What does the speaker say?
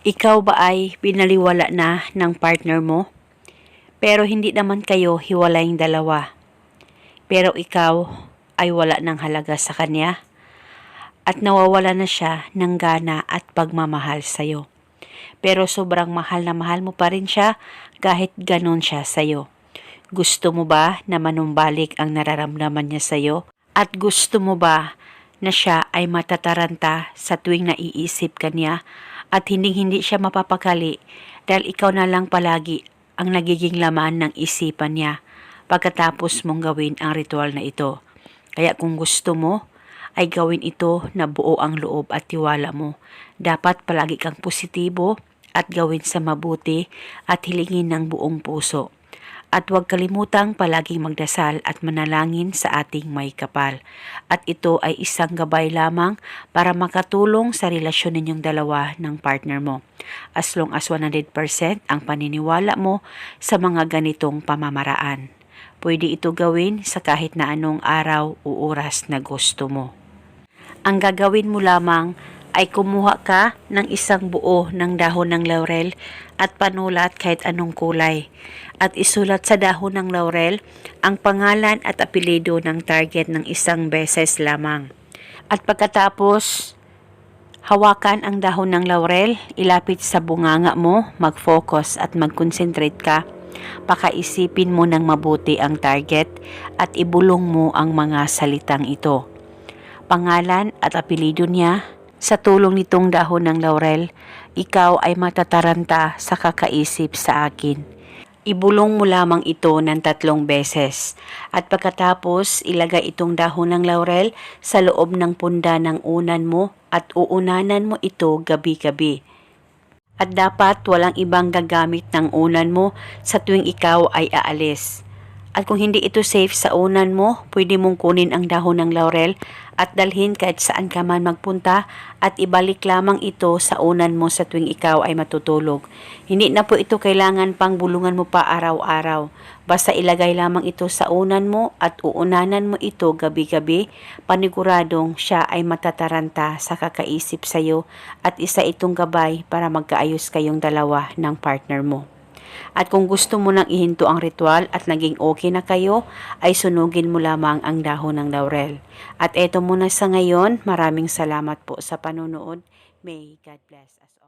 Ikaw ba ay binaliwala na ng partner mo? Pero hindi naman kayo hiwalayng dalawa. Pero ikaw ay wala ng halaga sa kanya at nawawala na siya ng gana at pagmamahal sa'yo. Pero sobrang mahal na mahal mo pa rin siya kahit ganon siya sa'yo. Gusto mo ba na manumbalik ang nararamdaman niya sa'yo? At gusto mo ba na siya ay matataranta sa tuwing naiisip ka niya at hindi-hindi siya mapapakali dahil ikaw na lang palagi ang nagiging laman ng isipan niya pagkatapos mong gawin ang ritual na ito. Kaya kung gusto mo, ay gawin ito na buo ang loob at tiwala mo. Dapat palagi kang positibo at gawin sa mabuti at hilingin ng buong puso. At huwag kalimutang palaging magdasal at manalangin sa ating may kapal. At ito ay isang gabay lamang para makatulong sa relasyon ninyong dalawa ng partner mo. As long as 100% ang paniniwala mo sa mga ganitong pamamaraan. Pwede ito gawin sa kahit na anong araw o oras na gusto mo. Ang gagawin mo lamang ay kumuha ka ng isang buo ng dahon ng laurel at panulat kahit anong kulay. At isulat sa dahon ng laurel ang pangalan at apelido ng target ng isang beses lamang. At pagkatapos, hawakan ang dahon ng laurel, ilapit sa bunganga mo, mag-focus at mag-concentrate ka. Pakaisipin mo ng mabuti ang target at ibulong mo ang mga salitang ito pangalan at apelido niya, sa tulong nitong dahon ng laurel, ikaw ay matataranta sa kakaisip sa akin. Ibulong mo lamang ito ng tatlong beses at pagkatapos ilagay itong dahon ng laurel sa loob ng punda ng unan mo at uunanan mo ito gabi-gabi. At dapat walang ibang gagamit ng unan mo sa tuwing ikaw ay aalis. At kung hindi ito safe sa unan mo, pwede mong kunin ang dahon ng laurel at dalhin kahit saan ka man magpunta at ibalik lamang ito sa unan mo sa tuwing ikaw ay matutulog. Hindi na po ito kailangan pang bulungan mo pa araw-araw. Basta ilagay lamang ito sa unan mo at uunanan mo ito gabi-gabi, paniguradong siya ay matataranta sa kakaisip sa iyo at isa itong gabay para magkaayos kayong dalawa ng partner mo. At kung gusto mo nang ihinto ang ritual at naging okay na kayo, ay sunugin mo lamang ang dahon ng laurel. At eto muna sa ngayon, maraming salamat po sa panonood. May God bless us.